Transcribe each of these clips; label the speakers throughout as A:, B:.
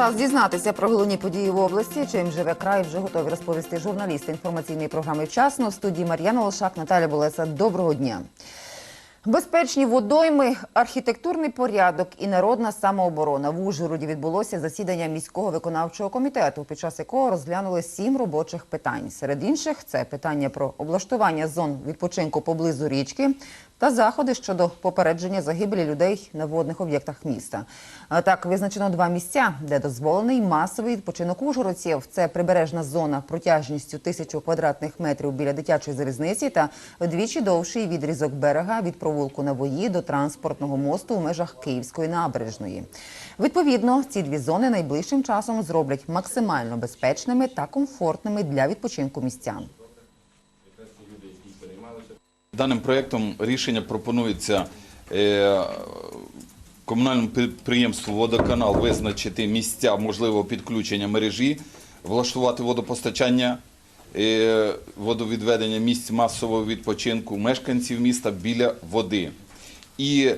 A: Час дізнатися про головні події в області. Чим живе край, вже готові розповісти журналісти інформаційної програми «Вчасно». В студії Мар'яна Лошак, Наталя Болеса. Доброго дня. Безпечні водойми, архітектурний порядок і народна самооборона. В Ужгороді відбулося засідання міського виконавчого комітету, під час якого розглянули сім робочих питань. Серед інших це питання про облаштування зон відпочинку поблизу річки та заходи щодо попередження загибелі людей на водних об'єктах міста. Так визначено два місця, де дозволений масовий відпочинок ужгородців. Це прибережна зона протяжністю тисячу квадратних метрів біля дитячої залізниці та вдвічі довший відрізок берега від провулку Навої до транспортного мосту у межах Київської набережної. Відповідно, ці дві зони найближчим часом зроблять максимально безпечними та комфортними для відпочинку містян.
B: Даним проєктом рішення пропонується е, комунальному підприємству «Водоканал» визначити місця можливого підключення мережі, влаштувати водопостачання, е, водовідведення місць масового відпочинку мешканців міста біля води. І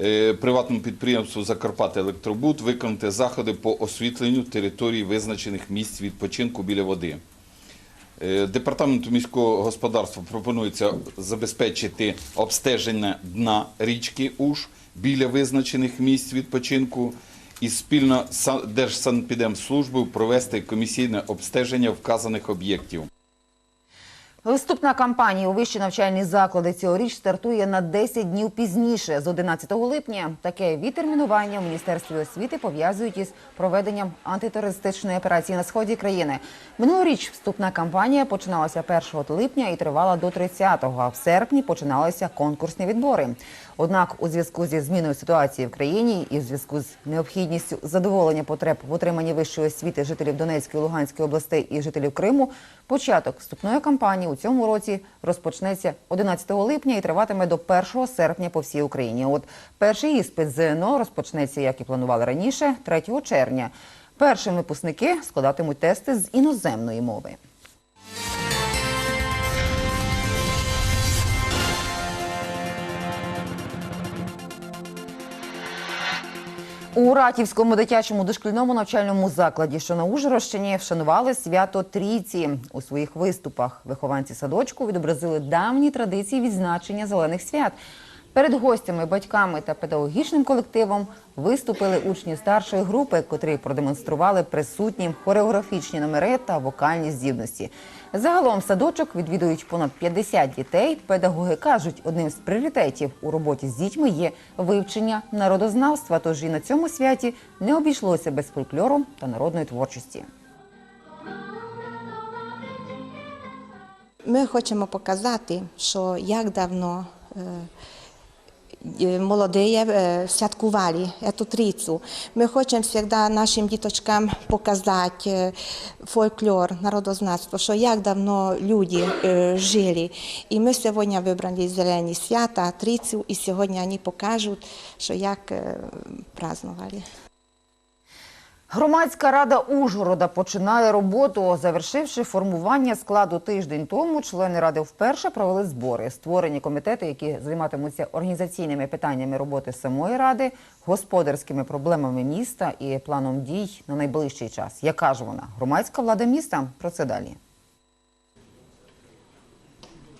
B: е, приватному підприємству «Закарпаття Електробуд» виконати заходи по освітленню територій визначених місць відпочинку біля води. Е, Департаменту міського господарства пропонується забезпечити обстеження дна річки Уж біля визначених місць відпочинку і спільно з Са- Держсанпідемслужбою провести комісійне обстеження вказаних об'єктів.
A: Вступна кампанія у вищі навчальні заклади цьогоріч стартує на 10 днів пізніше, з 11 липня. Таке відтермінування в міністерстві освіти пов'язують із проведенням антитерористичної операції на сході країни. Минулоріч вступна кампанія починалася 1 липня і тривала до 30-го, а в серпні починалися конкурсні відбори. Однак, у зв'язку зі зміною ситуації в країні і в зв'язку з необхідністю задоволення потреб в отриманні вищої освіти жителів Донецької, Луганської областей і жителів Криму, початок вступної кампанії у цьому році розпочнеться 11 липня і триватиме до 1 серпня по всій Україні. От перший іспит ЗНО розпочнеться, як і планували раніше, 3 червня. Першим випускники складатимуть тести з іноземної мови. У Ратівському дитячому дошкільному навчальному закладі, що на Ужгородщині, вшанували свято Трійці. У своїх виступах вихованці садочку відобразили давні традиції відзначення зелених свят. Перед гостями, батьками та педагогічним колективом виступили учні старшої групи, котрі продемонстрували присутні хореографічні номери та вокальні здібності. Загалом садочок відвідують понад 50 дітей. Педагоги кажуть, одним з пріоритетів у роботі з дітьми є вивчення народознавства. Тож і на цьому святі не обійшлося без фольклору та народної творчості.
C: Ми хочемо показати, що як давно е, е, молоді е, святкували цю трійцю. Ми хочемо завжди нашим діточкам показати е, фольклор, народознавство, що як давно люди е, жили. І ми сьогодні вибрали зелені свята, трицю, і сьогодні покажуть, що як празднували.
A: Громадська рада Ужгорода починає роботу. Завершивши формування складу тиждень тому, члени ради вперше провели збори. Створені комітети, які займатимуться організаційними питаннями роботи самої ради, господарськими проблемами міста і планом дій на найближчий час. Яка ж вона? Громадська влада міста? Про це далі.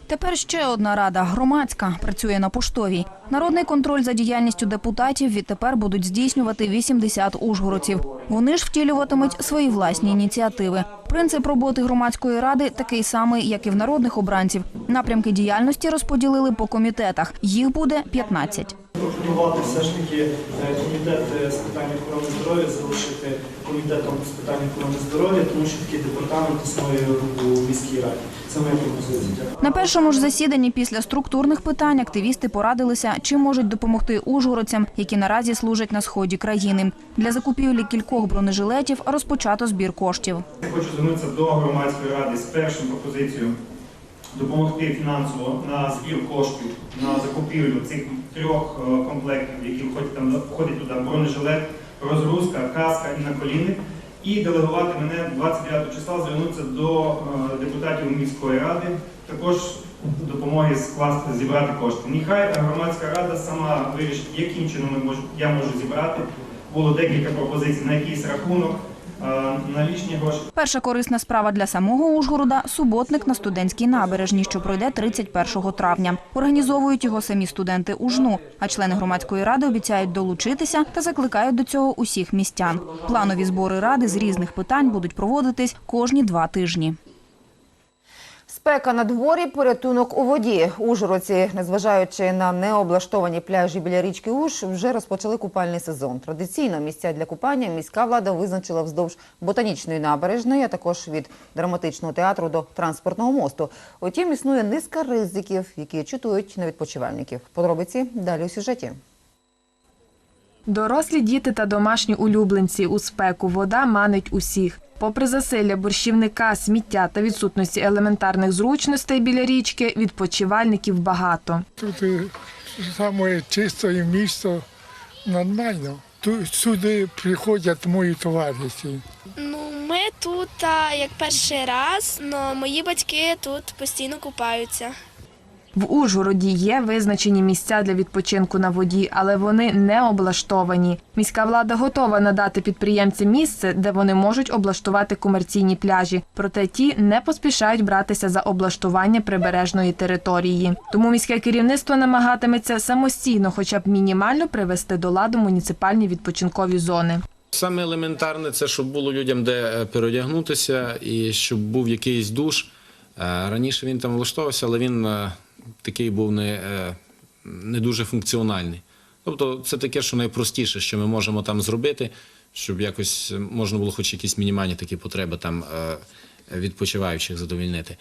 D: Тепер ще одна рада громадська працює на поштовій. Народний контроль за діяльністю депутатів відтепер будуть здійснювати 80 ужгородців. Вони ж втілюватимуть свої власні ініціативи. Принцип роботи громадської ради такий самий, як і в народних обранців. Напрямки діяльності розподілили по комітетах. Їх буде 15.
E: Пропонувати все ж таки е, комітет е, з питань охорони здоров'я залишити комітетом з питань охорони здоров'я, тому що такий департамент існує у міській раді. Це моя пропозиція.
D: На першому ж засіданні після структурних питань активісти порадилися, чим можуть допомогти ужгородцям, які наразі служать на сході країни. Для закупівлі кількох бронежилетів розпочато збір коштів.
E: Я хочу звернутися до громадської ради з першою пропозицією допомогти фінансово на збір коштів на закупівлю цих трьох е, комплектів, які входять там входить туди бронежилет, розгрузка, каска і наколінник. І делегувати мене 29 числа звернутися до е, депутатів міської ради, також допомоги скласти зібрати кошти. Нехай громадська рада сама вирішить, яким чином я можу зібрати. було декілька пропозицій на якийсь рахунок, е, на лічні гроші.
D: Перша корисна справа для самого Ужгорода – суботник на студентській набережні, що пройде 31 травня. Організовують його самі студенти УЖНУ, а члени громадської ради обіцяють долучитися та закликають до цього усіх містян. Планові збори ради з різних питань будуть проводитись кожні два тижні.
A: Спека на дворі, порятунок у воді. Ужгородці, незважаючи на необлаштовані пляжі біля річки Уж, вже розпочали купальний сезон. Традиційно місця для купання міська влада визначила вздовж ботанічної набережної, а також від драматичного театру до транспортного мосту. Утім, існує низка ризиків, які чутують на відпочивальників. Подробиці далі у сюжеті.
F: Дорослі діти та домашні улюбленці у спеку вода манить усіх. Попри засилля борщівника, сміття та відсутності елементарних зручностей біля річки, відпочивальників багато.
G: Тут саме чисте місто нормально. Тут сюди приходять мої товариші.
H: Ну, ми тут як перший раз, але мої батьки тут постійно купаються.
F: В Ужгороді є визначені місця для відпочинку на воді, але вони не облаштовані. Міська влада готова надати підприємцям місце, де вони можуть облаштувати комерційні пляжі. Проте ті не поспішають братися за облаштування прибережної території. Тому міське керівництво намагатиметься самостійно, хоча б мінімально привести до ладу муніципальні відпочинкові зони.
I: Саме елементарне це щоб було людям де е, переодягнутися і щоб був якийсь душ. Е, Раніше він там влаштовувався, але він е, такий був не, е, не дуже функціональний. Тобто це таке, що найпростіше, що ми можемо там зробити, щоб якось можна було хоч якісь мінімальні такі потреби там е, відпочиваючих задовільнити.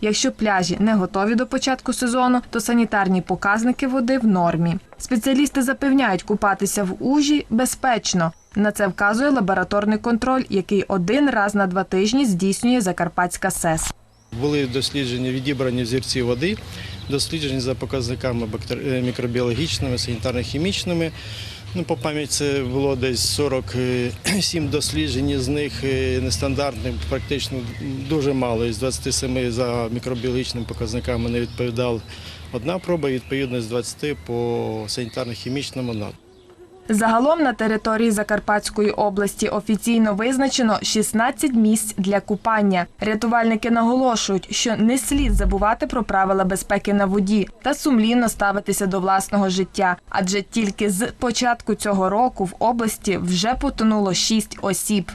F: Якщо пляжі не готові до початку сезону, то санітарні показники води в нормі. Спеціалісти запевняють, купатися в ужі безпечно. На це вказує лабораторний контроль, який один раз на два тижні здійснює Закарпатська СЕС.
J: Були дослідження, відібрані взірці води, досліджені за показниками е, мікробіологічними, санітарно-хімічними. Ну, по пам'яті це було десь 47 досліджень, з них е, нестандартних практично дуже мало. Із 27 за мікробіологічними показниками не відповідала одна проба, і відповідно з 20 по санітарно-хімічному одна.
F: Загалом на території Закарпатської області офіційно визначено 16 місць для купання. Рятувальники наголошують, що не слід забувати про правила безпеки на воді та сумлінно ставитися до власного життя. Адже тільки з початку цього року в області вже потонуло 6 осіб.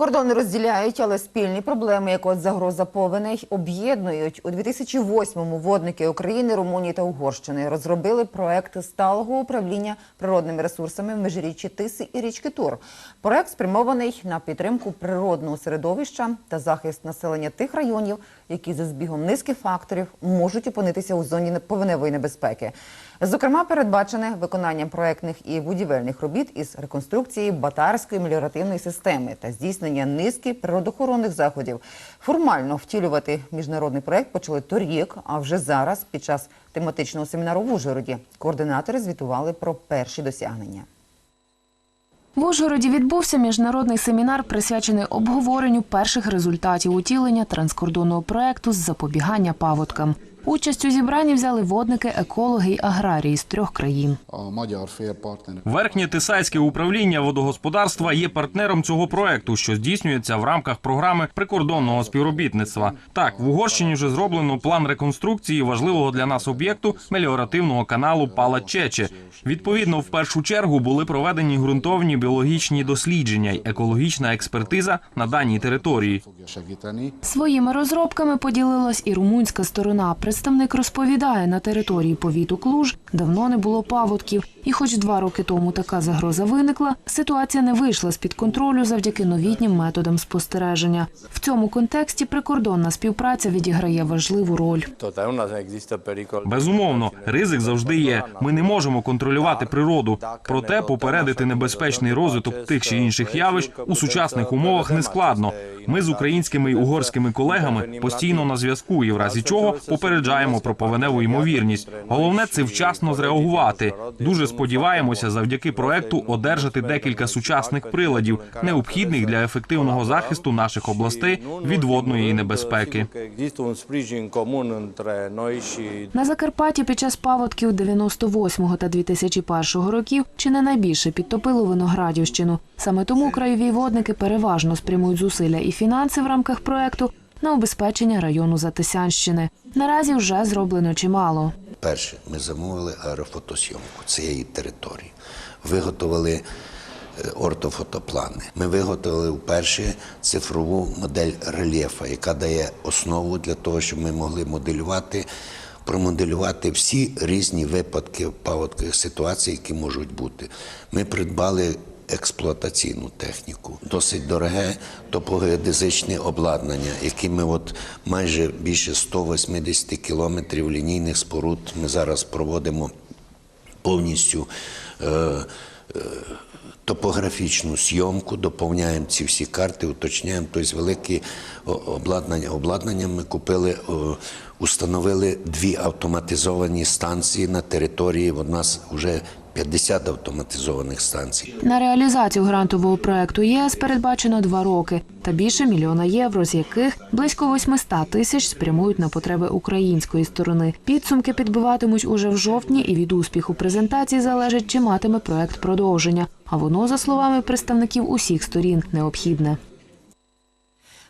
A: Кордони розділяють, але спільні проблеми, як от загроза повеней, об'єднують. У 2008-му водники України, Румунії та Угорщини розробили проект сталого управління природними ресурсами в межиріччі Тиси і річки Тур. Проект спрямований на підтримку природного середовища та захист населення тих районів, які за збігом низки факторів можуть опинитися у зоні повеневої небезпеки. Зокрема, передбачене виконання проектних і будівельних робіт із реконструкції батарської меліоративної системи та здійснення низки природоохоронних заходів. Формально втілювати міжнародний проект почали торік, а вже зараз, під час тематичного семінару в Ужгороді, координатори звітували про перші досягнення.
F: В Ужгороді відбувся міжнародний семінар, присвячений обговоренню перших результатів утілення транскордонного проекту з запобігання паводкам. Участь у зібранні взяли водники, екологи й аграрії з трьох країн.
K: Верхнє Тисайське управління водогосподарства є партнером цього проекту, що здійснюється в рамках програми прикордонного співробітництва. Так, в Угорщині вже зроблено план реконструкції важливого для нас об'єкту меліоративного каналу Пала Чече. Відповідно, в першу чергу були проведені ґрунтовні біологічні дослідження й екологічна експертиза на даній території.
F: Своїми розробками поділилась і румунська сторона. Представник розповідає, на території повіту Клуж давно не було паводків. І хоч два роки тому така загроза виникла, ситуація не вийшла з-під контролю завдяки новітнім методам спостереження. В цьому контексті прикордонна співпраця відіграє важливу роль.
K: Безумовно, ризик завжди є. Ми не можемо контролювати природу. Проте попередити небезпечний розвиток тих чи інших явищ у сучасних умовах не складно. Ми з українськими і угорськими колегами постійно на зв'язку, і в разі чого попереджаємо
L: попереджаємо про повеневу ймовірність. Головне це вчасно зреагувати. Дуже сподіваємося, завдяки проекту одержати декілька сучасних приладів, необхідних для ефективного захисту наших областей від водної небезпеки.
M: На Закарпатті під час паводків 98-го та 2001 років чи не найбільше підтопило Виноградівщину. Саме тому краєві водники переважно спрямують зусилля і фінанси в рамках проекту на обезпечення району Затисянщини. Наразі вже зроблено чимало.
N: Перше, ми замовили аерофотосйомку цієї території. Виготовили е, ортофотоплани. Ми виготовили вперше цифрову модель рельєфа, яка дає основу для того, щоб ми могли моделювати, промоделювати всі різні випадки паводкових ситуацій, які можуть бути. Ми придбали експлуатаційну техніку, досить дороге топогеодезичне обладнання, яке ми от майже більше 180 кілометрів лінійних споруд ми зараз проводимо повністю е, е, топографічну зйомку, доповняємо ці всі карти, уточняємо. Тобто великі о- обладнання. Обладнання ми купили, установили дві автоматизовані станції на території. У нас вже 50 автоматизованих станцій.
M: На реалізацію грантового проекту ЄС передбачено два роки та більше мільйона євро, з яких близько 800 тисяч спрямують на потреби української сторони. Підсумки підбиватимуть уже в жовтні, і від успіху презентації залежить, чи матиме проект продовження. А воно, за словами представників усіх сторін, необхідне.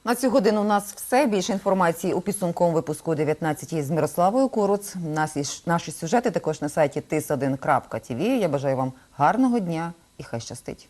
A: На цю годину у нас все. Більше інформації у підсумковому випуску 19 з Мирославою Куруц. Наші, наші сюжети також на сайті tis1.tv. Я бажаю вам гарного дня і хай щастить.